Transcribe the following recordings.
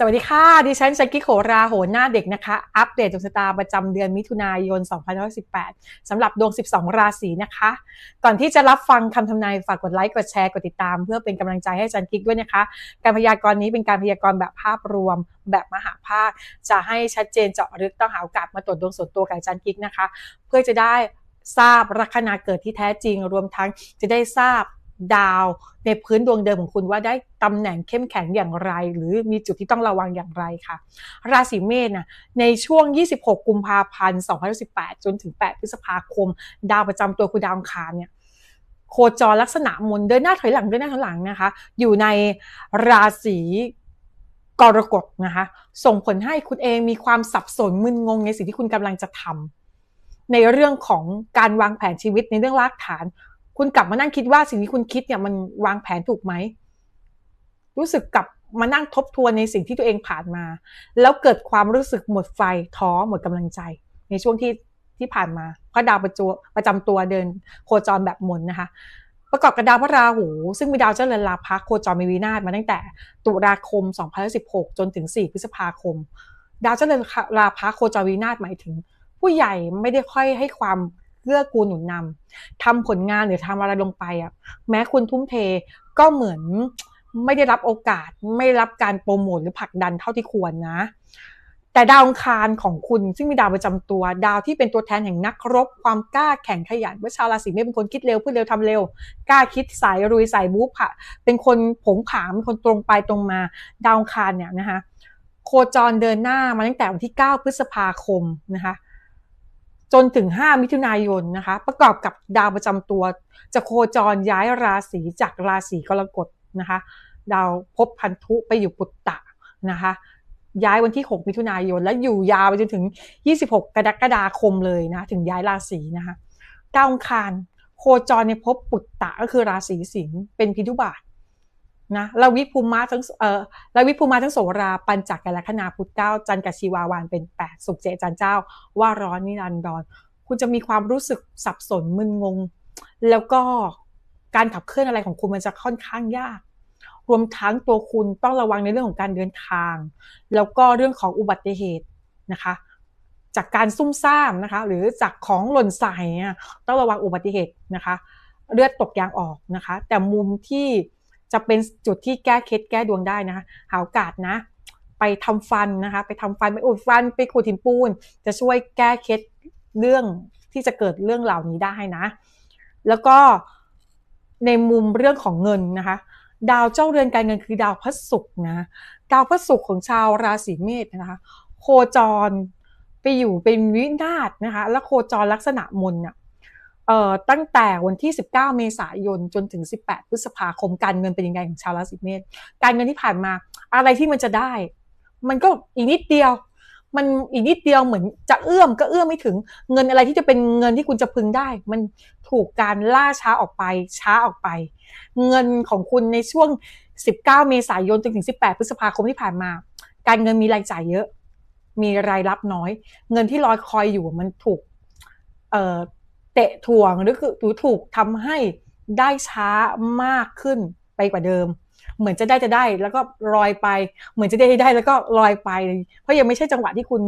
สวัสดีค่ะ ดิฉันชักกิโขราโหหน้าเด็กนะคะ อัปเดตดวงชะตาประจำเดือนมิถุนายน2518สำหรับดวง 12 ราศีนะคะ ก่อนที่จะรับฟังคำทำนายฝากกดไลค์ กดแชร์ กดติดตาม เพื่อเป็นกำลังใจให้จันกิกด้วยนะคะ การพยากรณ์นี้เป็นการพยากรณ์แบบภาพรวมแบบมหาภาค จะให้ชัดเจนเจาะลึกต้องหาโอกาสมาตรวจดวงส่วนตัวกับจันกิกนะคะ เพื่อจะได้ทราบลัคนาเกิดที่แท้จริง รวมทั้งจะได้ทราบ ดาวในพื้นดวงเดิมของคุณว่าได้ตำแหน่งเข้มแข็งอย่างไร หรือมีจุดที่ต้องระวังอย่างไรค่ะ ราศีเมษนะในช่วง 26 กุมภาพันธ์2018 จนถึง 8 พฤษภาคม ดาวประจำตัวคุณดาวอังคารเนี่ยโคจรลักษณะมนเดินหน้าถอยหลังเดินหน้าถอยหลังนะคะ อยู่ในราศีกรกฎนะคะ ส่งผลให้คุณเองมีความสับสนมึนงงในสิ่งที่คุณกำลังจะทำในเรื่องของการวางแผนชีวิตในเรื่องรากฐาน คุณกลับมานั่งคิดว่าสิ่งที่คุณคิดเนี่ยมันวางแผนถูกไหม รู้สึกกลับมานั่งทบทวนในสิ่งที่ตัวเองผ่านมา แล้วเกิดความรู้สึกหมดไฟท้อหมดกำลังใจ ในช่วงที่ที่ผ่านมาพระดาวประจวประจำตัวเดินโคจรแบบหมุนนะคะ ประกอบกับดาวพระราหู ซึ่งมีดาวเจ้าเริญลาภโคจรมีวินาศมาตั้งแต่ตุลาคม 2016 จนถึง 4 พฤษภาคม ดาวเจ้าเริญลาภโคจรวินาศหมายถึง ผู้ใหญ่ไม่ได้ค่อยให้ความ เกื้อกูลหนุนนำทำผลงานหรือทำอะไรลงไปอะแม้คุณทุ่มเทก็เหมือนไม่ได้รับโอกาสไม่รับการโปรโมทหรือผลักดันเท่าที่ควรนะ แต่ดาวองคารของคุณซึ่งมีดาวประจำตัว ดาวที่เป็นตัวแทนแห่งนักรบ ความกล้าแข่งขยันว่าชาวราศีเมษเป็นคนคิดเร็วพูดเร็วทำเร็ว กล้าคิดสายรุยสายบู๊ค่ะเป็นคนผงผางเป็นคนตรงไปตรงมา ดาวองคารเนี่ยนะคะโคจรเดินหน้ามาตั้งแต่วันที่ 9 พฤษภาคมนะคะ จนถึง 5 มิถุนายนนะคะ ประกอบกับดาวประจำตัว จะโคจรย้ายราศีจากราศีกรกฎนะคะ ดาวพบพันธุไปอยู่ปุตตะนะคะ ย้ายวันที่ 6 มิถุนายน และอยู่ยาวไปจนถึง 26 กรกฎาคมเลยนะ ถึงย้ายราศีนะคะ ดาวองคารโคจรในภพปุตตะก็คือราศีสิงห์เป็นพิทุบาท นะล้ววิภูมาทั้งเอ่อล้ววิภูมาทั้งโสราปัญจักกัลคณาพุทธเก้าจันกับชีวาวานเป็นแปดสุขเจจันเจ้า ว่าร้อนนิรันดรคุณจะมีความรู้สึกสับสนมึนงง แล้วก็การขับเคลื่อนอะไรของคุณมันจะค่อนข้างยาก รวมทั้งตัวคุณต้องระวังในเรื่องของการเดินทาง แล้วก็เรื่องของอุบัติเหตุนะคะ จากการซุ่มซ่ามนะคะ หรือจากของหล่นใส่ต้องระวังอุบัติเหตุนะคะ เลือดตกยางออกนะคะ แต่มุมที่ จะเป็นจุดที่แก้เคล็ดแก้ดวงได้นะคะหาโอกาสนะ ไปทำฟันนะคะ ไปทำฟันไปอุดฟันไปขูดหินปูน จะช่วยแก้เคล็ดเรื่องที่จะเกิดเรื่องเหล่านี้ได้นะ แล้วก็ในมุมเรื่องของเงินนะคะ ดาวเจ้าเรือนการเงินคือดาวพระศุกร์นะดาวพระศุกร์ของชาวราศีเมษนะคะ โคจรไปอยู่เป็นวินาศนะคะ แล้วโคจรลักษณะมนเนี่ย ตั้งแต่วันที่ 19 เมษายนจนถึง 18 พฤษภาคมการเงินเป็นยังไงของชาวราศีเมษการเงินที่ผ่านมาอะไรที่มันจะได้ มันก็อีกนิดเดียว มันอีกนิดเดียวเหมือนจะเอื้อมก็เอื้อมไม่ถึงเงินอะไรที่จะเป็นเงินที่คุณจะพึงได้ มันถูกการล่าช้าออกไปช้าออกไป เงินของคุณในช่วง 19 เมษายนจนถึง 18 พฤษภาคมที่ผ่านมา การเงินมีรายจ่ายเยอะ มีรายรับน้อย เงินที่ลอยคอยอยู่มันถูก เตะถ่วงหรือหรือถูกทำให้ได้ช้ามากขึ้นไปกว่าเดิม เหมือนจะได้จะได้แล้วก็ลอยไป เหมือนจะได้ได้แล้วก็ลอยไป เพราะยังไม่ใช่จังหวะที่คุณ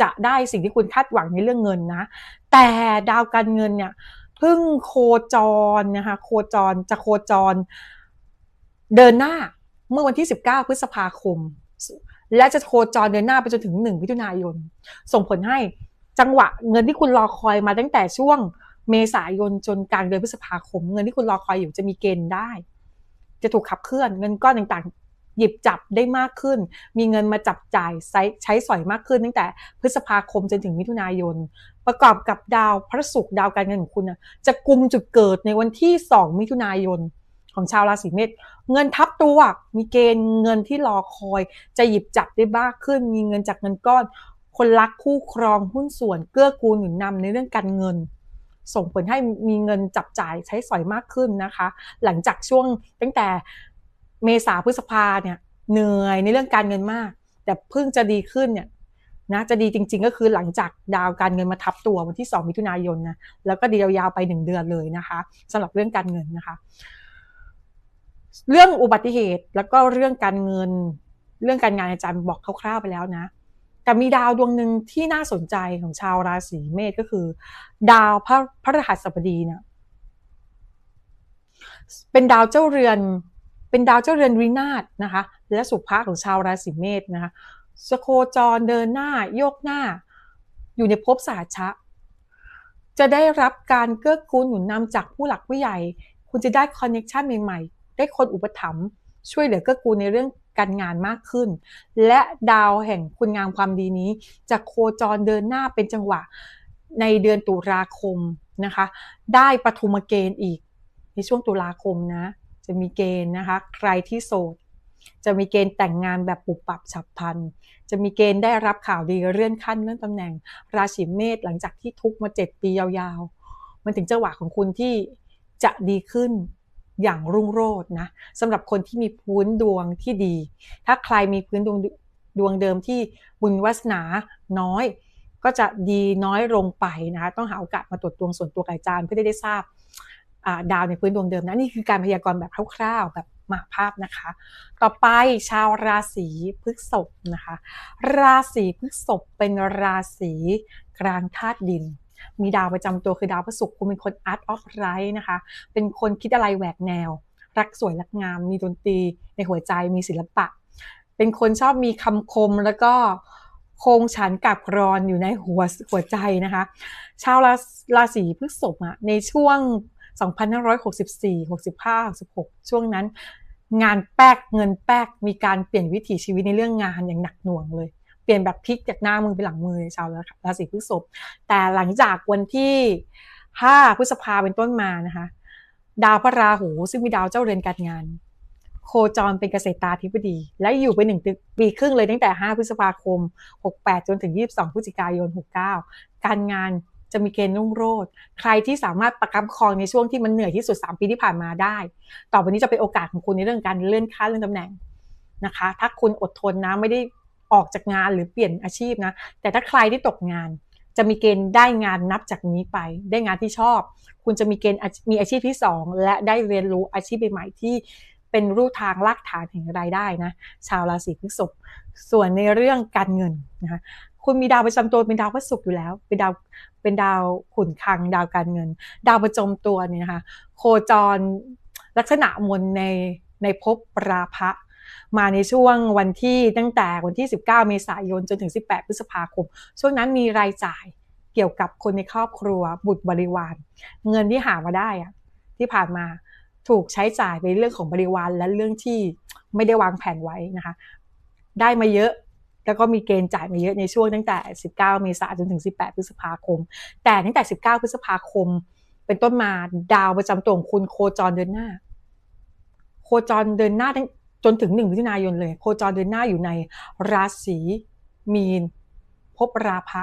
จะได้สิ่งที่คุณคาดหวังในเรื่องเงินนะ แต่ดาวการเงินเนี่ยเพิ่งโคจรนะคะโคจรจะโคจร เดินหน้าเมื่อวันที่ 19 พฤษภาคม และจะโคจรเดินหน้าไปจนถึง1มิถุนายน ส่งผลให้จังหวะเงินที่คุณรอคอยมาตั้งแต่ช่วง เมษายนจนกลางเดือนพฤษภาคม เงินที่คุณรอคอยอยู่จะมีเกณฑ์ได้ จะถูกขับเคลื่อนเงินก้อนต่างๆ หยิบจับได้มากขึ้น มีเงินมาจับจ่ายใช้สอยมากขึ้น ตั้งแต่พฤษภาคมจนถึงมิถุนายน ประกอบกับดาวพระศุกร์ดาวการเงินของคุณจะกลุ่มจุดเกิดในวันที่ 2 มิถุนายนของชาวราศีเมษเงินทับตัวมีเกณฑ์เงินที่รอคอย จะหยิบจับได้มากขึ้น มีเงินจากเงินก้อน คนรักคู่ครองหุ้นส่วนเกื้อกูลหนุนนำในเรื่องการเงิน ส่งผลให้มีเงินจับจ่ายใช้สอยมากขึ้นนะคะ หลังจากช่วงตั้งแต่เมษาพฤษภาเนี่ยเหนื่อยในเรื่องการเงินมาก แต่เพิ่งจะดีขึ้นเนี่ยนะจะดีจริง ๆ ก็คือหลังจากดาวการเงินมาทับตัววันที่ 2 มิถุนายนนะแล้วก็ดียาวๆไป 1 เดือนเลยนะคะสำหรับเรื่องการเงินนะคะ เรื่องอุบัติเหตุแล้วก็เรื่องการเงิน เรื่องการงานอาจารย์บอกคร่าวๆไปแล้วนะ แต่มีดาวดวงหนึ่งที่น่าสนใจของชาวราศีเมษก็คือ ดาวพระพระรหัสบดีเนี่ยเป็นดาวเจ้าเรือน เป็นดาวเจ้าเรือนวินาศนะคะ และสุภาของชาวราศีเมษนะคะสโคจรเดินหน้าโยกหน้า อยู่ในภพสาชะ จะได้รับการเกื้อกูลหนุนนำจากผู้หลักผู้ใหญ่ คุณจะได้คอนเน็ชันใหม่ ๆ ได้คนอุปถัมภ์ ช่วยเหลือเกื้อกูลในเรื่องการงานมากขึ้น และดาวแห่งคุณงามความดีนี้ จะโคจรเดินหน้าเป็นจังหวะในเดือนตุลาคมนะคะ ได้ปฐุมเกณฑ์อีกในช่วงตุลาคมนะ จะมีเกณฑ์นะคะ ใครที่โสด จะมีเกณฑ์แต่งงานแบบปุบปับฉับพลัน จะมีเกณฑ์ได้รับข่าวดีเลื่อนขั้นเลื่อนตำแหน่ง ราศีเมษหลังจากที่ทุกมาเจ็ดปียาวๆ มันถึงจังหวะของคุณที่จะดีขึ้น อย่างรุ่งโรจน์นะสำหรับคนที่มีพื้นดวงที่ดี ถ้าใครมีพื้นดวงดวงเดิมที่บุญวาสนาน้อย ก็จะดีน้อยลงไปนะคะต้องหาโอกาสมาตรวจดวงส่วนตัวกับอาจารย์เพื่อได้ได้ทราบดาวในพื้นดวงเดิมนะนี่คือการพยากรณ์แบบคร่าวๆแบบมาภาพนะคะ ต่อไปชาวราศีพฤษภนะคะ ราศีพฤษภเป็นราศีกลางธาตุดิน มีดาวประจำตัวคือดาวพระศุกร์คุณเป็นคนอาร์ตออฟไรท์นะคะ เป็นคนคิดอะไรแหวกแนว รักสวยรักงาม มีดนตรีในหัวใจมีศิลปะ เป็นคนชอบมีคำคมแล้วก็โครงฉันกับกรอนอยู่ในหัวหัวใจนะคะ ชาวราราศีพฤษภอะในช่วง 2564 65 66 ช่วงนั้น งานแป๊กเงินแป๊กมีการเปลี่ยนวิถีชีวิตในเรื่องงานอย่างหนักหน่วงเลย เปลี่ยนแบบพลิกจากหน้ามือไปหลังมือชาวราศีพฤษภแต่หลังจากวันที่ 5 พฤษภาเป็นต้นมานะคะ ดาวพระราหูซึ่งมีดาวเจ้าเรือนการงาน โคจรเป็นเกษตราธิบดี และอยู่ไปหนึ่งปีครึ่งเลยตั้งแต่ 5 พฤษภาคม 68 จนถึง 22 พฤศจิกายน 69 การงานจะมีเกณฑ์รุ่งโรจน์ใครที่สามารถประคับคองในช่วงที่มันเหนื่อยที่สุด 3 ปีที่ผ่านมาได้ ต่อไปนี้จะเป็นโอกาสของคุณในเรื่องการเลื่อนขั้นเลื่อนตำแหน่งนะคะ ถ้าคุณอดทนนะไม่ได้ ออกจากงานหรือเปลี่ยนอาชีพนะ แต่ถ้าใครที่ตกงาน จะมีเกณฑ์ได้งานนับจากนี้ไป ได้งานที่ชอบ คุณจะมีเกณฑ์มีอาชีพที่ 2 และได้เรียนรู้อาชีพใหม่ที่เป็นรูทางลากฐานแห่งรายได้นะ ชาวราศีพฤษภส่วนในเรื่องการเงินนะคะคุณมีดาวประจำตัวเป็นดาวพระศุกร์อยู่แล้ว เป็นดาวเป็นดาวขุนคัง ดาวการเงิน ดาวประจำตัวเนี่ยนะคะโคจรลักษณะมนในในภพราพะ มาในช่วงวันที่ตั้งแต่วันที่ 19 เมษายนจนถึง 18 พฤษภาคม ช่วงนั้นมีรายจ่ายเกี่ยวกับคนในครอบครัวบุตรบริวาร เงินที่หามาได้อะที่ผ่านมาถูกใช้จ่ายไปเรื่องของบริวารและเรื่องที่ไม่ได้วางแผนไว้นะคะ ได้มาเยอะแล้วก็มีเกณฑ์จ่ายมาเยอะในช่วงตั้งแต่ 19 เมษายนจนถึง 18 พฤษภาคม แต่ตั้งแต่ 19 พฤษภาคม เป็นต้นมาดาวประจำตัวของคุณโคจรเดินหน้า โคจรเดินหน้า จนถึง1มิถุนายนเลย โคจรเดินหน้าอยู่ในราศีมีน พบราพะ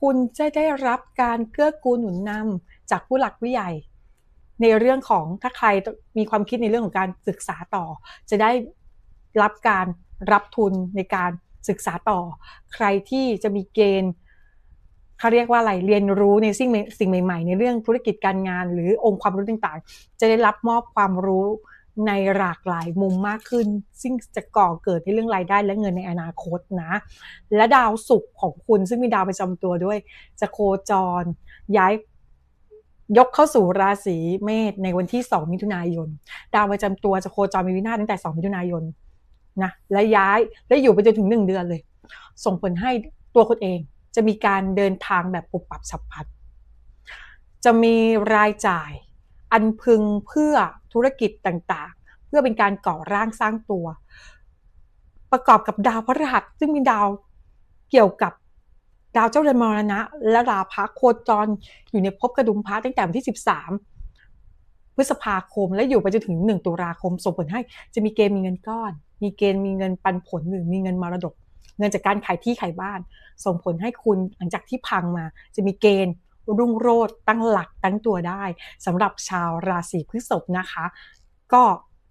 คุณจะได้รับการเกื้อกูลหนุนนำจากผู้หลักผู้ใหญ่ ในเรื่องของถ้าใครมีความคิดในเรื่องของการศึกษาต่อ จะได้รับการรับทุนในการศึกษาต่อ ใครที่จะมีเกณฑ์เขาเรียกว่าอะไร เรียนรู้ในสิ่งสิ่งใหม่ ๆ ในเรื่องธุรกิจการงาน หรือองค์ความรู้ต่างๆ จะได้รับมอบความรู้ ในหลากหลายมุมมากขึ้น ซึ่งจะก่อเกิดในเรื่องรายได้และเงินในอนาคตนะ และดาวศุกร์ของคุณซึ่งมีดาวประจำตัวด้วย จะโคจรย้ายยกเข้าสู่ราศีเมษในวันที่ 2 มิถุนายน ดาวประจำตัวจะโคจรมีวินาศตั้งแต่ 2 มิถุนายนนะและย้ายและอยู่ไปจนถึงหนึ่งเดือนเลย ส่งผลให้ตัวคนเองจะมีการเดินทางแบบปุบปับฉับพลันจะมีรายจ่าย อันพึงเพื่อธุรกิจต่างๆ เพื่อเป็นการก่อร่างสร้างตัว ประกอบกับดาวพฤหัสซึ่งมีดาวเกี่ยวกับดาวเจ้าเรือนมรณะ และราพะโคจรอยู่ในภพกระดุมพระตั้งแต่วันที่ 13 พฤษภาคมและอยู่ไปจนถึง 1 ตุลาคมส่งผลให้จะมีเกณฑ์มีเงินก้อน มีเกณฑ์มีเงินปันผลหรือมีเงินมรดก เงินจากการขายที่ขายบ้าน ส่งผลให้คุณหลังจากที่พังมาจะมีเกณฑ์ รุ่งโรจน์ตั้งหลักตั้งตัวได้สำหรับชาวราศีพฤษภนะคะ ก็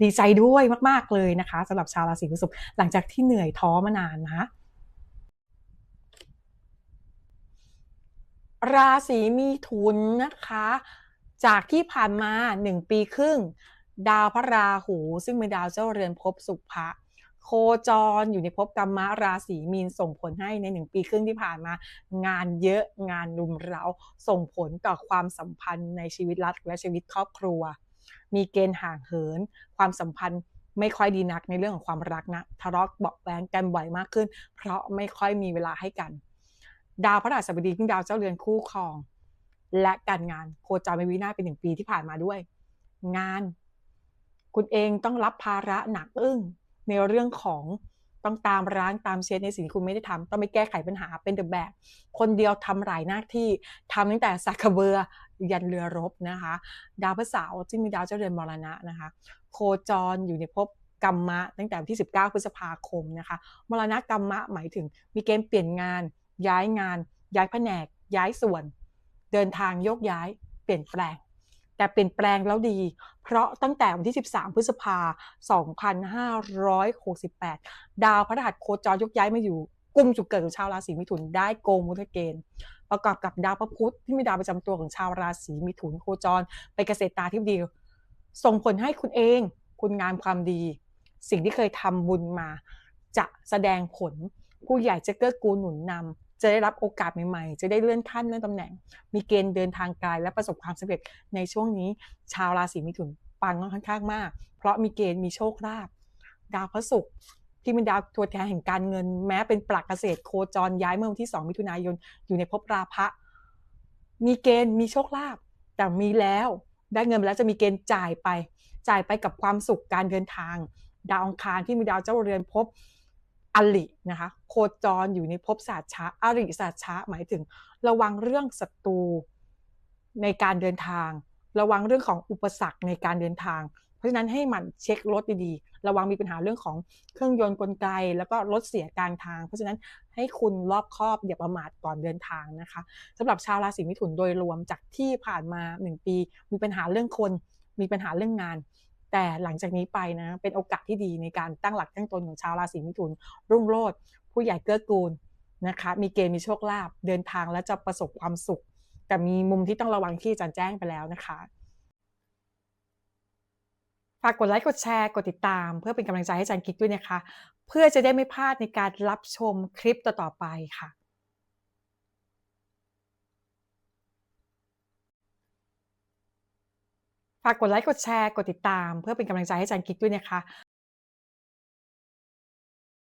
ดีใจด้วยมาก ๆ เลยนะคะสำหรับชาวราศีพฤษภหลังจากที่เหนื่อยท้อมานานนะ ราศีมีทุนนะคะ จากที่ผ่านมาหนึ่งปีครึ่ง ดาวพระราหู ซึ่งเป็นดาวเจ้าเรือนภพสุภะ โคจรอยู่ในภพกรรมะราศีมีนส่งผลให้ในหนึ่งปีครึ่งที่ผ่านมา งานเยอะงานรุมเร้าส่งผลต่อความสัมพันธ์ในชีวิตรักและชีวิตครอบครัว มีเกณฑ์ห่างเหิน ความสัมพันธ์ไม่ค่อยดีนักในเรื่องของความรักนะทะเลาะเบาแวงกันบ่อยมากขึ้น เพราะไม่ค่อยมีเวลาให้กัน ดาวพระราชบดีขึ้นดาวเจ้าเรือนคู่ครอง และการงานโคจรเป็นวินาศเป็นหนึ่งปีที่ผ่านมาด้วย งาน คุณเองต้องรับภาระหนักอึ้ง ในเรื่องของต้องตามร้านตามเช็ดในสิ่งที่คุณไม่ได้ทำต้องไปแก้ไขปัญหาเป็นเดอะแบกคนเดียวทำหลายหน้าที่ทำตั้งแต่สักกระเบือยันเรือรบนะคะ ดาวพฤหัสบที่มีดาวเจ้าเรือนมรณะนะคะ โคจรอยู่ในภพกรรมะ ตั้งแต่วันที่ 19 พฤษภาคมนะคะมรณะกรรมะหมายถึงมีเกณฑ์เปลี่ยนงาน ย้ายงาน ย้ายแผนก ย้ายส่วน เดินทางโยกย้าย เปลี่ยนแปลง แต่เปลี่ยนแปลงแล้วดี เพราะตั้งแต่วันที่ 13 พฤษภา 2568 ดาวพฤหัสโคจรยกย้ายมาอยู่กลุ่มจุดเกิดของชาวราศีมิถุนได้โกมุทเกณฑ์ประกอบกับดาวพระพุธที่มีดาวประจำตัวของชาวราศีมิถุนโคจร ไปเกษตรตาที่ดีส่งผลให้คุณเอง คุณงามความดี สิ่งที่เคยทำบุญมา จะแสดงผลผู้ใหญ่จะเกื้อกูลหนุนนำ จะได้รับโอกาสใหม่ๆ จะได้เลื่อนขั้นเลื่อนตำแหน่ง มีเกณฑ์เดินทางไกลและประสบความสำเร็จในช่วงนี้ ชาวราศีมิถุนปังค่อนข้างมาก เพราะมีเกณฑ์มีโชคลาภดาวพระศุกร์ที่เป็นดาวตัวแทนแห่งการเงิน แม้เป็นปลักเกษตรโคจรย้ายเมื่อวันที่ 2 มิถุนายนอยู่ในภพราพะ มีเกณฑ์มีโชคลาภแต่มีแล้วได้เงินมาแล้วจะมีเกณฑ์จ่ายไป จ่ายไปกับความสุขการเดินทาง ดาวอังคารที่มีดาวเจ้าเรือนภพ อลินะคะโคจรอยู่ในภพศาสชาอริศาสชาหมายถึง ระวังเรื่องศัตรูในการเดินทาง ระวังเรื่องของอุปสรรคในการเดินทาง เพราะฉะนั้นให้มันเช็ครถดีๆ ระวังมีปัญหาเรื่องของเครื่องยนต์กลไก แล้วก็รถเสียกลางทาง เพราะฉะนั้นให้คุณรอบคอบอย่าประมาทก่อนเดินทางนะคะสำหรับชาวราศีมิถุนโดยรวมจากที่ผ่านมา 1 ปี มีปัญหาเรื่องคน มีปัญหาเรื่องงาน แต่หลังจากนี้ไปนะ เป็นโอกาสที่ดีในการตั้งหลักตั้งตนของชาวราศีมิถุน รุ่งโรจน์ผู้ใหญ่เกื้อกูลนะคะ มีเกณฑ์มีโชคลาภเดินทางและจะประสบความสุข แต่มีมุมที่ต้องระวังที่อาจารย์แจ้งไปแล้วนะคะฝากกดไลค์กดแชร์กดติดตาม เพื่อเป็นกำลังใจให้อาจารย์กิ๊กด้วยนะคะ เพื่อจะได้ไม่พลาดในการรับชมคลิปต่อๆไปค่ะ ฝากกดไลค์กดแชร์กดติดตาม เพื่อเป็นกำลังใจให้อาจารย์กิ๊กด้วยนะคะ